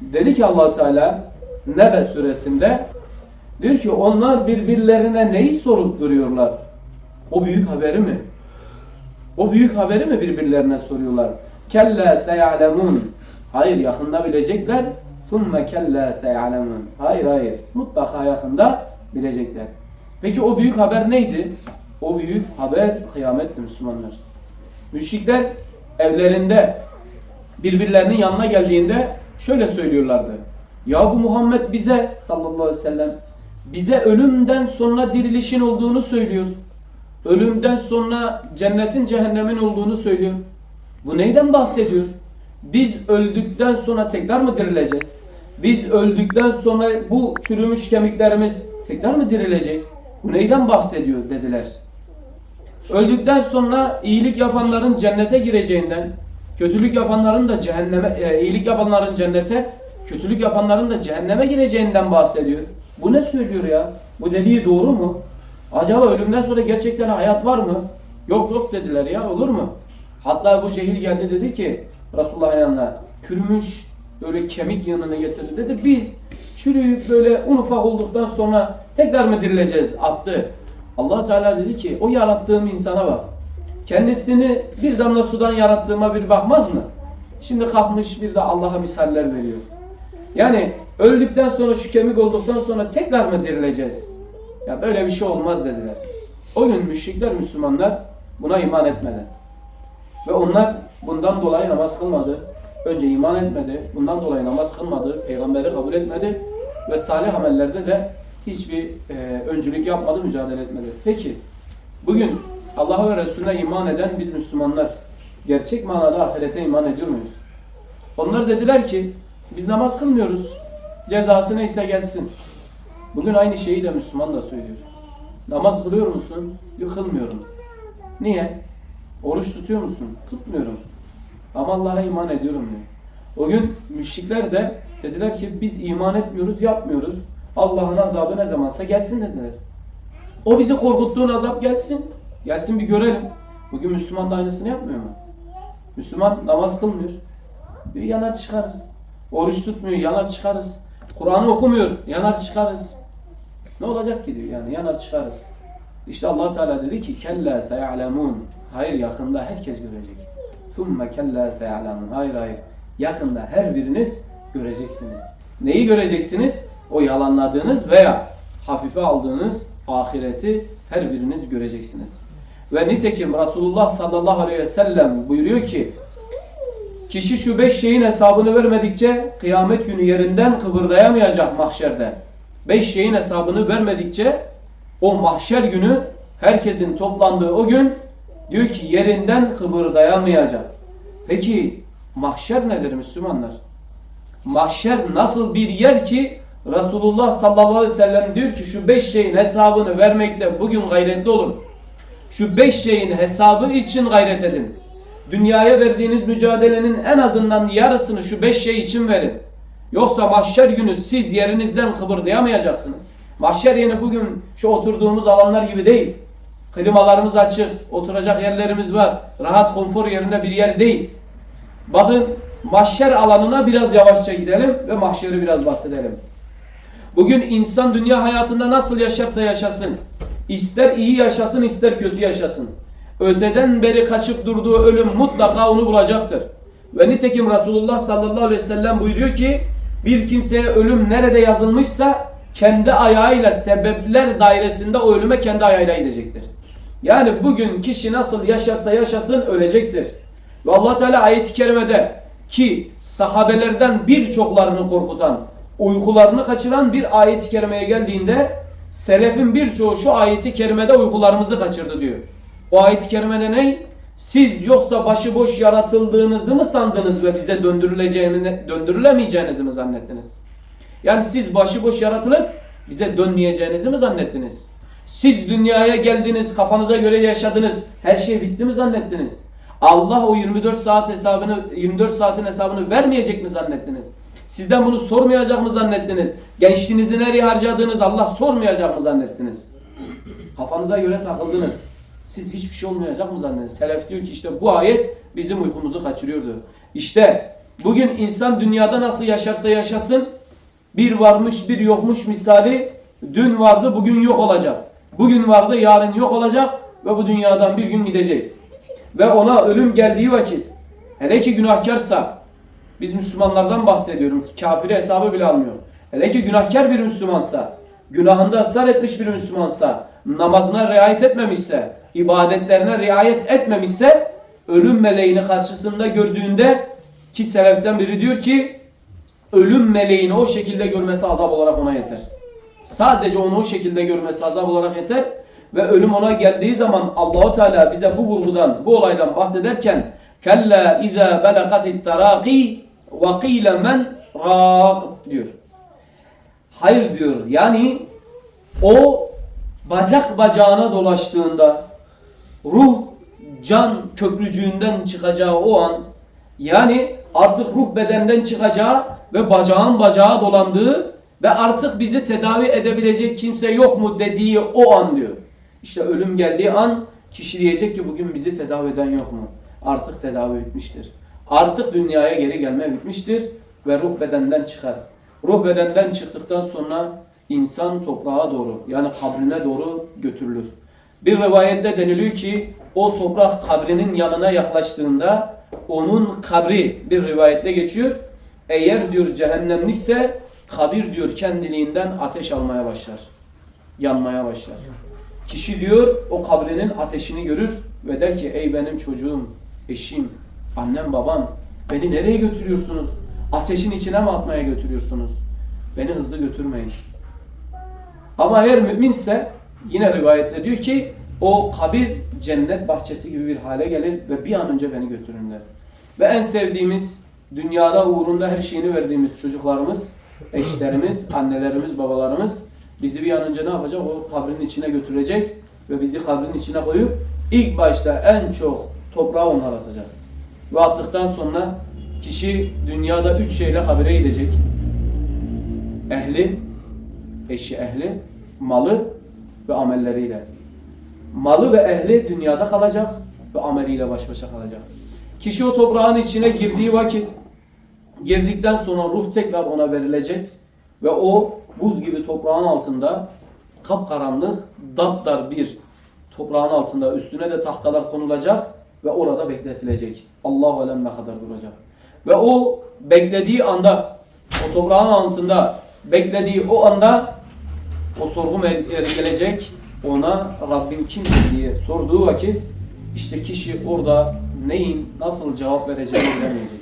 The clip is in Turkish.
dedi ki allah Teala Nebe suresinde diyor ki onlar birbirlerine neyi sorup duruyorlar? O büyük haberi mi? O büyük haberi mi birbirlerine soruyorlar? Kella seyalemun. Hayır yakında bilecekler. Thumme kella seyalemun. Hayır hayır. Mutlaka yakında bilecekler. Peki o büyük haber neydi? O büyük haber kıyametti Müslümanlar. Müşrikler evlerinde birbirlerinin yanına geldiğinde şöyle söylüyorlardı. Ya bu Muhammed bize sallallahu aleyhi ve sellem bize ölümden sonra dirilişin olduğunu söylüyor. Ölümden sonra cennetin cehennemin olduğunu söylüyor. Bu neyden bahsediyor? Biz öldükten sonra tekrar mı dirileceğiz? Biz öldükten sonra bu çürümüş kemiklerimiz tekrar mı dirilecek? Bu neyden bahsediyor dediler. Öldükten sonra iyilik yapanların cennete gireceğinden, kötülük yapanların da cehenneme, e, iyilik yapanların cennete, kötülük yapanların da cehenneme gireceğinden bahsediyor. Bu ne söylüyor ya? Bu dediği doğru mu? Acaba ölümden sonra gerçekten hayat var mı? Yok yok dediler ya olur mu? Hatta bu cehil geldi dedi ki Resulullah'ın yanına kürümüş böyle kemik yanına getirdi dedi. Biz çürüyüp böyle un ufak olduktan sonra tekrar mı dirileceğiz? Attı. allah Teala dedi ki o yarattığım insana bak. Kendisini bir damla sudan yarattığıma bir bakmaz mı? Şimdi kalkmış bir de Allah'a misaller veriyor. Yani öldükten sonra şu kemik olduktan sonra tekrar mı dirileceğiz? Ya böyle bir şey olmaz dediler. O gün müşrikler Müslümanlar buna iman etmedi. Ve onlar bundan dolayı namaz kılmadı. Önce iman etmedi. Bundan dolayı namaz kılmadı. Peygamberi kabul etmedi. Ve salih amellerde de hiçbir e, öncülük yapmadı, mücadele etmedi. Peki bugün Allah'a ve Resulüne iman eden biz Müslümanlar gerçek manada ahirete iman ediyor muyuz? Onlar dediler ki biz namaz kılmıyoruz. Cezası neyse gelsin. Bugün aynı şeyi de Müslüman da söylüyor. Namaz kılıyor musun? Yok kılmıyorum. Niye? Oruç tutuyor musun? Tutmuyorum. Ama Allah'a iman ediyorum diyor. O gün müşrikler de dediler ki biz iman etmiyoruz, yapmıyoruz. Allah'ın azabı ne zamansa gelsin dediler. O bizi korkuttuğun azap gelsin. Gelsin bir görelim. Bugün Müslüman da aynısını yapmıyor mu? Müslüman namaz kılmıyor. Bir yanar çıkarız. Oruç tutmuyor, yanar çıkarız. Kur'an'ı okumuyor, yanar çıkarız. Ne olacak ki diyor yani yanar çıkarız. İşte allah Teala dedi ki kella seyalemun. Hayır yakında herkes görecek. Thumme kella seyalemun. Hayır hayır. Yakında her biriniz göreceksiniz. Neyi göreceksiniz? O yalanladığınız veya hafife aldığınız ahireti her biriniz göreceksiniz. Ve nitekim Resulullah sallallahu aleyhi ve sellem buyuruyor ki Kişi şu beş şeyin hesabını vermedikçe kıyamet günü yerinden kıpırdayamayacak mahşerde. Beş şeyin hesabını vermedikçe o mahşer günü herkesin toplandığı o gün diyor ki yerinden kıpırdayamayacak. Peki mahşer nedir Müslümanlar? Mahşer nasıl bir yer ki Resulullah sallallahu aleyhi ve sellem diyor ki şu beş şeyin hesabını vermekte bugün gayretli olun. Şu beş şeyin hesabı için gayret edin. Dünyaya verdiğiniz mücadelenin en azından yarısını şu beş şey için verin. Yoksa mahşer günü siz yerinizden kıpırdayamayacaksınız. Mahşer yeni bugün şu oturduğumuz alanlar gibi değil. Klimalarımız açık, oturacak yerlerimiz var. Rahat, konfor yerinde bir yer değil. Bakın mahşer alanına biraz yavaşça gidelim ve mahşeri biraz bahsedelim. Bugün insan dünya hayatında nasıl yaşarsa yaşasın. İster iyi yaşasın ister kötü yaşasın. Öteden beri kaçıp durduğu ölüm mutlaka onu bulacaktır. Ve nitekim Resulullah sallallahu aleyhi ve sellem buyuruyor ki bir kimseye ölüm nerede yazılmışsa kendi ayağıyla sebepler dairesinde o ölüme kendi ayağıyla gidecektir. Yani bugün kişi nasıl yaşarsa yaşasın ölecektir. Ve allah Teala ayet-i kerimede ki sahabelerden birçoklarını korkutan, uykularını kaçıran bir ayet-i kerimeye geldiğinde selefin birçoğu şu ayeti kerimede uykularımızı kaçırdı diyor. O ayet-i kerimede ne? Siz yoksa başıboş yaratıldığınızı mı sandınız ve bize döndürüleceğini, döndürülemeyeceğinizi mi zannettiniz? Yani siz başıboş yaratılıp bize dönmeyeceğinizi mi zannettiniz? Siz dünyaya geldiniz, kafanıza göre yaşadınız, her şey bitti mi zannettiniz? Allah o 24 saat hesabını 24 saatin hesabını vermeyecek mi zannettiniz? Sizden bunu sormayacak mı zannettiniz? Gençliğinizi nereye harcadığınız Allah sormayacak mı zannettiniz? Kafanıza göre takıldınız. Siz hiçbir şey olmayacak mı zannettiniz? Selef diyor ki işte bu ayet bizim uykumuzu kaçırıyordu. İşte Bugün insan dünyada nasıl yaşarsa yaşasın bir varmış bir yokmuş misali dün vardı bugün yok olacak. Bugün vardı yarın yok olacak ve bu dünyadan bir gün gidecek. Ve ona ölüm geldiği vakit hele ki günahkarsa biz Müslümanlardan bahsediyorum. Kafiri hesabı bile almıyor. Hele ki günahkar bir Müslümansa, günahında ısrar etmiş bir Müslümansa, namazına riayet etmemişse, ibadetlerine riayet etmemişse, ölüm meleğini karşısında gördüğünde ki seleften biri diyor ki, ölüm meleğini o şekilde görmesi azap olarak ona yeter. Sadece onu o şekilde görmesi azap olarak yeter. Ve ölüm ona geldiği zaman Allahu Teala bize bu vurgudan, bu olaydan bahsederken kella iza belagatit taraqi qila men raq diyor. Hayır diyor. Yani o bacak bacağına dolaştığında ruh can köprücüğünden çıkacağı o an yani artık ruh bedenden çıkacağı ve bacağın bacağa dolandığı ve artık bizi tedavi edebilecek kimse yok mu dediği o an diyor. İşte ölüm geldiği an kişi diyecek ki bugün bizi tedavi eden yok mu? Artık tedavi bitmiştir. Artık dünyaya geri gelme bitmiştir ve ruh bedenden çıkar. Ruh bedenden çıktıktan sonra insan toprağa doğru yani kabrine doğru götürülür. Bir rivayette deniliyor ki o toprak kabrinin yanına yaklaştığında onun kabri bir rivayette geçiyor. Eğer diyor cehennemlikse kabir diyor kendiliğinden ateş almaya başlar. Yanmaya başlar. Kişi diyor o kabrinin ateşini görür ve der ki ey benim çocuğum, eşim, annem, babam beni nereye götürüyorsunuz? Ateşin içine mi atmaya götürüyorsunuz? Beni hızlı götürmeyin. Ama eğer müminse yine rivayette diyor ki o kabir cennet bahçesi gibi bir hale gelir ve bir an önce beni götürün der. Ve en sevdiğimiz dünyada uğrunda her şeyini verdiğimiz çocuklarımız, eşlerimiz, annelerimiz, babalarımız bizi bir an önce ne yapacak? O kabrin içine götürecek ve bizi kabrin içine koyup ilk başta en çok toprağa onlar atacak. Ve attıktan sonra kişi dünyada üç şeyle kabire gidecek. Ehli, eşi ehli, malı ve amelleriyle. Malı ve ehli dünyada kalacak ve ameliyle baş başa kalacak. Kişi o toprağın içine girdiği vakit girdikten sonra ruh tekrar ona verilecek ve o buz gibi toprağın altında kapkaranlık, dapdar bir toprağın altında üstüne de tahtalar konulacak ve orada bekletilecek. Allahu alem ne kadar duracak. Ve o beklediği anda o toprağın altında beklediği o anda o sorgu gelecek ona Rabbim kimdir diye sorduğu vakit işte kişi orada neyin nasıl cevap vereceğini bilemeyecek.